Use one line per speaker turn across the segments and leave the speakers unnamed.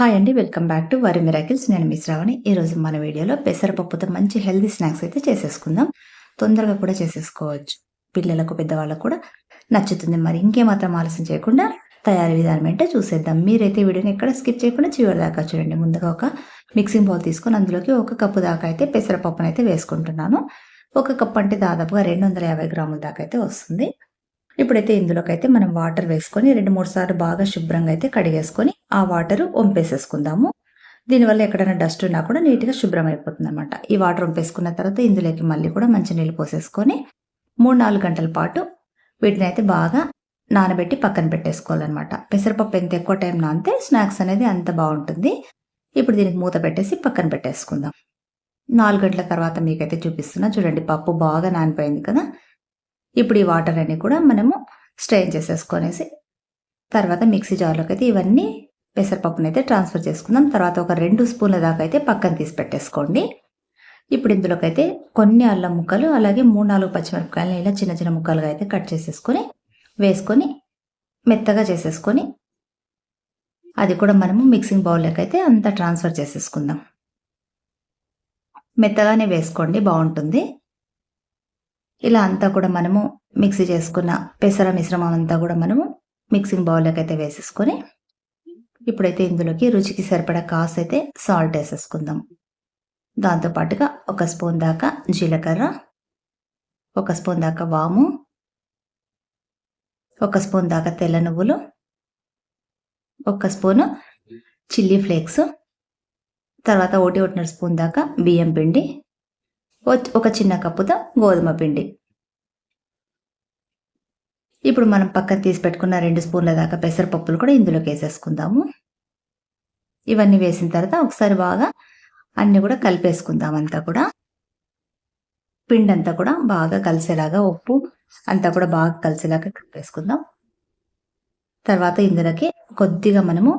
Hi అండి welcome back to వరి miracles నేను మిస్ ఈరోజు మన వీడియోలో పెసరపప్పుతో మంచి హెల్దీ స్నాక్స్ అయితే చేసేసుకుందాం. తొందరగా కూడా చేసేసుకోవచ్చు. పిల్లలకు పెద్దవాళ్ళకు కూడా నచ్చుతుంది. మరి ఇంకేమాత్రం ఆలస్యం చేయకుండా తయారీ విధానం ఏంటో చూసేద్దాం. మీరైతే వీడియోని ఎక్కడ స్కిప్ చేయకుండా చివరి దాకా చూడండి. ముందుగా ఒక మిక్సింగ్ బౌల్ తీసుకొని అందులోకి ఒక కప్పు దాకా అయితే పెసరపప్పును అయితే వేసుకుంటున్నాను. ఒక కప్పు అంటే దాదాపుగా రెండు వందల యాభై గ్రాముల దాకా అయితే వస్తుంది. ఇప్పుడైతే ఇందులోకి అయితే మనం వాటర్ వేసుకొని రెండు మూడు సార్లు బాగా శుభ్రంగా అయితే కడిగేసుకొని ఆ వాటర్ వంపేసేసుకుందాము. దీనివల్ల ఎక్కడైనా డస్ట్ ఉన్నా కూడా నీట్గా శుభ్రం అయిపోతుంది అనమాట ఈ వాటర్ వంపేసుకున్న తర్వాత ఇందులోకి మళ్ళీ కూడా మంచి నీళ్ళు పోసేసుకొని మూడు నాలుగు గంటల పాటు వీటిని అయితే బాగా నానబెట్టి పక్కన పెట్టేసుకోవాలన్నమాట. పెసరపప్పు ఎంత ఎక్కువ టైం నానితే స్నాక్స్ అనేది అంత బాగుంటుంది. ఇప్పుడు దీనికి మూత పెట్టేసి పక్కన పెట్టేసుకుందాం. నాలుగు గంటల తర్వాత మీకైతే చూపిస్తున్నా. చూడండి పప్పు బాగా నానిపోయింది కదా. ఇప్పుడు ఈ వాటర్ అన్ని కూడా మనము స్ట్రెయిన్ చేసేసుకొనేసి తర్వాత మిక్సీ జార్లోకి అయితే ఇవన్నీ పెసరపప్పును అయితే ట్రాన్స్ఫర్ చేసుకుందాం. తర్వాత ఒక రెండు స్పూన్ల దాకా అయితే పక్కన తీసి పెట్టేసుకోండి. ఇప్పుడు ఇందులోకి అయితే కొన్ని అల్లం ముక్కలు అలాగే మూడు నాలుగు పచ్చిమిరపకాయలు ఇలా చిన్న చిన్న ముక్కలుగా అయితే కట్ చేసేసుకొని వేసుకొని మెత్తగా చేసేసుకొని అది కూడా మనము మిక్సింగ్ బౌల్లోకి అయితే అంతా ట్రాన్స్ఫర్ చేసేసుకుందాం. మెత్తగానే వేసుకోండి బాగుంటుంది. ఇలా అంతా కూడా మనము మిక్సీ చేసుకున్న పెసర మిశ్రమం అంతా కూడా మనము మిక్సింగ్ బౌల్లోకి అయితే వేసేసుకొని ఇప్పుడైతే ఇందులోకి రుచికి సరిపడా కాస్ అయితే సాల్ట్ వేసేసుకుందాం. దాంతోపాటుగా ఒక స్పూన్ దాకా జీలకర్ర ఒక స్పూన్ దాకా వాము ఒక స్పూన్ దాకా తెల్ల నువ్వులు ఒక స్పూను చిల్లీ ఫ్లేక్స్ తర్వాత ఒకటి ఒకటిన్నర స్పూన్ దాకా బియ్యం పిండి ఒక చిన్న కప్పుతో గోధుమ పిండి. ఇప్పుడు మనం పక్కన తీసి పెట్టుకున్న రెండు స్పూన్ల దాకా పెసరపప్పులు కూడా ఇందులోకి వేసేసుకుందాము. ఇవన్నీ వేసిన తర్వాత ఒకసారి బాగా అన్నీ కూడా కలిపేసుకుందాం అంతా కూడా. పిండి అంతా కూడా బాగా కలిసేలాగా ఉప్పు అంతా కూడా బాగా కలిసేలాగా కలిపేసుకుందాం. తర్వాత ఇందులోకి కొద్దిగా మనము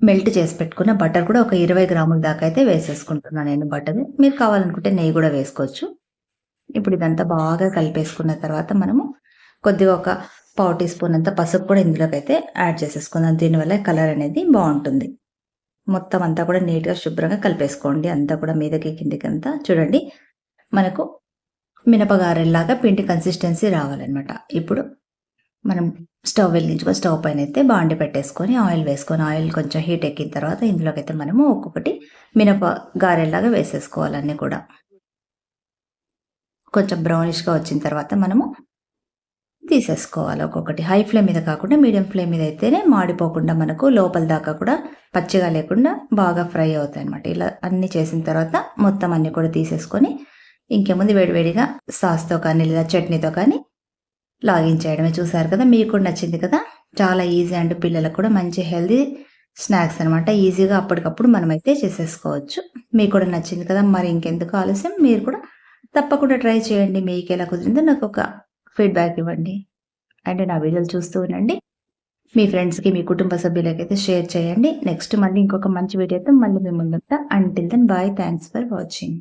మెల్ట్ చేసి పెట్టుకున్న బటర్ కూడా ఒక ఇరవై గ్రాముల దాకా అయితే వేసేసుకుంటున్నాను నేను బటర్ మీరు కావాలనుకుంటే నెయ్యి కూడా వేసుకోవచ్చు. ఇప్పుడు ఇదంతా బాగా కలిపేసుకున్న తర్వాత మనము కొద్దిగా ఒక పావు టీ స్పూన్ అంతా పసుపు కూడా ఇందులోకి అయితే యాడ్ చేసేసుకుందాం. దీనివల్ల కలర్ అనేది బాగుంటుంది. మొత్తం అంతా కూడా నీట్గా శుభ్రంగా కలిపేసుకోండి. అంతా కూడా మీదకి కిందికి అంతా చూడండి మనకు మినపగారెల్లాగా పిండి కన్సిస్టెన్సీ రావాలన్నమాట. ఇప్పుడు మనం స్టవ్ వెలిగించుకొని స్టవ్ పైన అయితే బాండి పెట్టేసుకొని ఆయిల్ వేసుకొని ఆయిల్ కొంచెం హీట్ ఎక్కిన తర్వాత ఇందులోకి అయితే మనము ఒక్కొక్కటి మినప గారెల్లాగా వేసేసుకోవాలన్నీ కూడా. కొంచెం బ్రౌనిష్గా వచ్చిన తర్వాత మనము తీసేసుకోవాలి ఒక్కొక్కటి. హై ఫ్లేమ్ మీద కాకుండా మీడియం ఫ్లేమ్ మీద అయితేనే మాడిపోకుండా మనకు లోపల దాకా కూడా పచ్చిగా లేకుండా బాగా ఫ్రై అవుతాయి అనమాట ఇలా అన్ని చేసిన తర్వాత మొత్తం అన్ని కూడా తీసేసుకొని ఇంకేముంది వేడివేడిగా సాస్తో కానీ లేదా చట్నీతో కానీ లాగిన్ చేయడమే చూసారు కదా మీకు కూడా నచ్చింది కదా? చాలా ఈజీ అండ్ పిల్లలకు కూడా మంచి హెల్దీ స్నాక్స్ అనమాట ఈజీగా అప్పటికప్పుడు మనమైతే చేసేసుకోవచ్చు. మీకు కూడా నచ్చింది కదా మరి ఇంకెందుకు ఆలస్యం? మీరు కూడా తప్పకుండా ట్రై చేయండి. మీకు ఎలా కుదిరిందో నాకు ఒక ఫీడ్బ్యాక్ ఇవ్వండి. అండ్ నా వీడియోలు చూస్తూ ఉండండి. మీ ఫ్రెండ్స్కి మీ కుటుంబ సభ్యులకైతే షేర్ చేయండి. నెక్స్ట్ మళ్ళీ ఇంకొక మంచి వీడియోతో మళ్ళీ మీ ముందుంటా. Until then bye thanks for watching